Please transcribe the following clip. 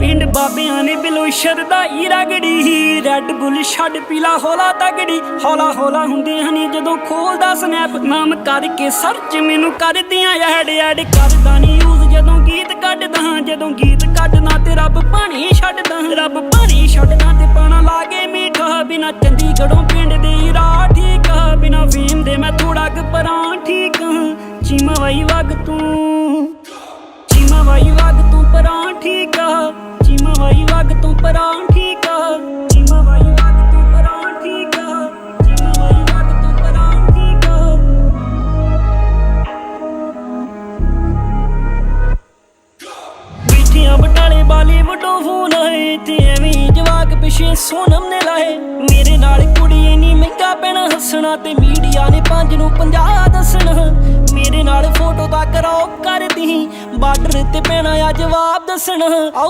ਪਿੰਡ ਬਾਬਿਆਂ ਨੇ ਬਿਲੋਸ਼ਰ ਦਾ ਹੀ ਰਗੜੀ ਰੈੱਡ ਬੁੱਲ ਛੱਡ ਪੀਲਾ ਹੋਲਾ ਤਗੜੀ ਹੌਲਾ ਹੌਲਾ ਹੁੰਦੇ ਹਨੀ ਜਦੋਂ ਖੋਲਦਾ ਸਨੈਪ ਨਾਮ ਕਰਕੇ ਸਰਚ ਮੈਨੂੰ ਕਰਦੀਆਂ ਐਡ ਐਡ ਕਰਦਾ ਨਹੀਂ ਯੂਜ਼ ਜਦੋਂ ਗੀਤ ਕੱਢਦਾ, ਜਦੋਂ ਗੀਤ ਕੱਢਦਾ ਤੇ ਰੱਬ ਪਾਣੀ ਛੱਡਦਾ। ਰੱਬ ਪਾਣੀ ਛੱਡਦਾ ਤੇ ਪਾਣਾ ਲਾਗੇ ਮੀਠਾ। ਬਿਨਾ ਚੰਡੀਗੜ੍ਹੋਂ ਪਿੰਡ ਦੇ ਰਾਹ ਠੀਕ ਆ। ਬਿਨਾ ਫੇਮ ਦੇ ਮੈਂ ਥੋੜਾ ਕੁ ਪਰਾਂ ਠੀਕ ਆ। ਚੀਮਾ ਵਾਈ ਵਗ ਤੂੰ। ਚੀਮਾ ਵਾਈ ਵਗ ਤੂੰ ਪਰਾਂ ਠੀਕ ਆ। ਬਾਲੀਵੁੱਡੋਂ ਫੋਨ ਆਏ ਤੇ ਐਵੇਂ ਜਵਾਕ ਪਿਛੇ ਸੋਨਮ ਨੇ ਲਾਏ। ਮੇਰੇ ਨਾਲ ਕੁੜੀ ਨਹੀਂ ਮਹਿੰਗਾ ਪੈਣਾ ਹੱਸਣਾ ਤੇ ਮੀਡੀਆ ਨੇ ਪੰਜ ਨੂੰ 50 ਦੱਸਣਾ। ਮੇਰੇ ਨਾਲ ਫੋਟੋ ਦਾ ਕਰਾਓ ਕਰਦੀ, ਬਾਰਡਰ ਤੇ ਪੈਣਾ ਆ ਜਵਾਬ ਦੱਸਣਾ।